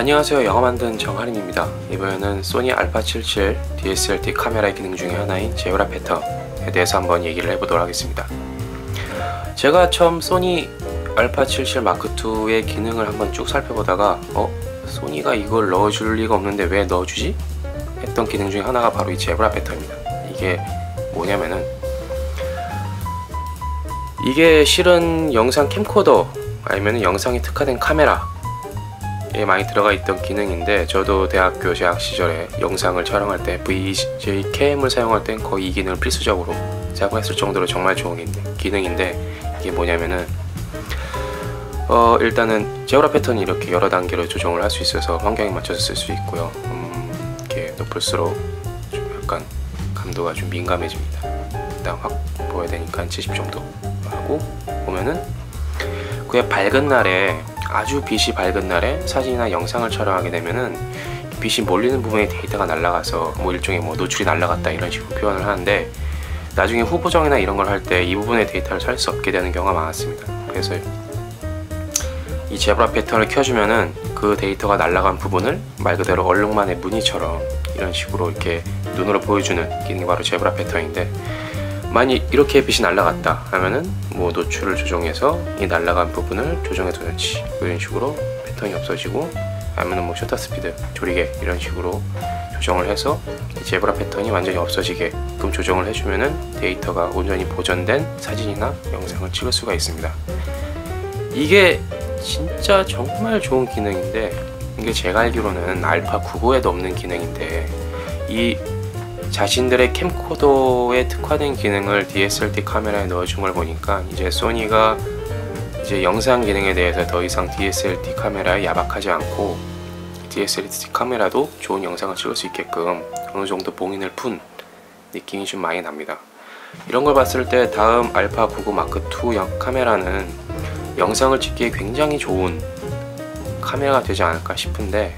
안녕하세요 영화 만든 정하림입니다 이번에는 소니 알파 77 DSLT 카메라의 기능 중에 하나인 제브라 패턴에 대해서 한번 얘기를 해보도록 하겠습니다 제가 처음 소니 알파 77 마크2의 기능을 한번 쭉 살펴보다가 어? 소니가 이걸 넣어줄 리가 없는데 왜 넣어주지? 했던 기능 중에 하나가 바로 이 제브라 패턴입니다 이게 뭐냐면은 이게 실은 영상 캠코더 아니면 영상에 특화된 카메라 에 많이 들어가 있던 기능인데 저도 대학교 재학 시절에 영상을 촬영할 때 VJ 캠을 사용할 땐 거의 이 기능을 필수적으로 사용했을 정도로 정말 좋은 기능인데 이게 뭐냐면은 어 일단은 제오라 패턴이 이렇게 여러 단계로 조정을 할 수 있어서 환경에 맞춰서 쓸 수 있고요. 음, 이렇게 높을수록 좀 약간 감도가 좀 민감해집니다. 일단 확 보여야 되니까 70 정도 하고 보면은 그게 밝은 날에 아주 빛이 밝은 날에 사진이나 영상을 촬영하게 되면은 빛이 몰리는 부분에 데이터가 날아가서 뭐 일종의 뭐 노출이 날아갔다 이런 식으로 표현을 하는데 나중에 후보정이나 이런 걸 할 때 이 부분의 데이터를 살 수 없게 되는 경우가 많았습니다. 그래서 이 제브라 패턴을 켜주면은 그 데이터가 날아간 부분을 말 그대로 얼룩만의 무늬처럼 이런 식으로 이렇게 눈으로 보여주는 기능이 바로 제브라 패턴인데 만약 이렇게 빛이 날아갔다 하면은 뭐 노출을 조정해서 이 날아간 부분을 조정해 두든지 이런 식으로 패턴이 없어지고 아니면 뭐 셔터 스피드 조리개 이런 식으로 조정을 해서 제브라 패턴이 완전히 없어지게끔 조정을 해주면은 데이터가 온전히 보존된 사진이나 영상을 찍을 수가 있습니다. 이게 진짜 정말 좋은 기능인데 이게 제가 알기로는 알파 9고에도 없는 기능인데 이 자신들의 캠코더에 특화된 기능을 DSLT 카메라에 넣어준 걸 보니까 이제 소니가 이제 영상 기능에 대해서 더 이상 DSLT 카메라에 야박하지 않고 DSLT 카메라도 좋은 영상을 찍을 수 있게끔 어느 정도 봉인을 푼 느낌이 좀 많이 납니다. 이런 걸 봤을 때 다음 알파 99 마크 2 카메라는 영상을 찍기에 굉장히 좋은 카메라가 되지 않을까 싶은데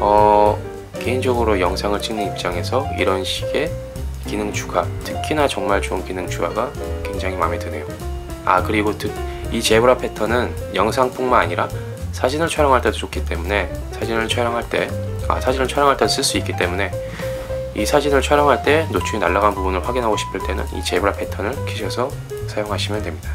어 개인적으로 영상을 찍는 입장에서 이런 식의 기능 추가 특히나 정말 좋은 기능 추가가 굉장히 마음에 드네요. 아 그리고 이 제브라 패턴은 영상뿐만 아니라 사진을 촬영할 때도 좋기 때문에 사진을 촬영할 때 아, 사진을 촬영할 때 쓸 수 있기 때문에 이 사진을 촬영할 때 노출이 날아간 부분을 확인하고 싶을 때는 이 제브라 패턴을 켜셔서 사용하시면 됩니다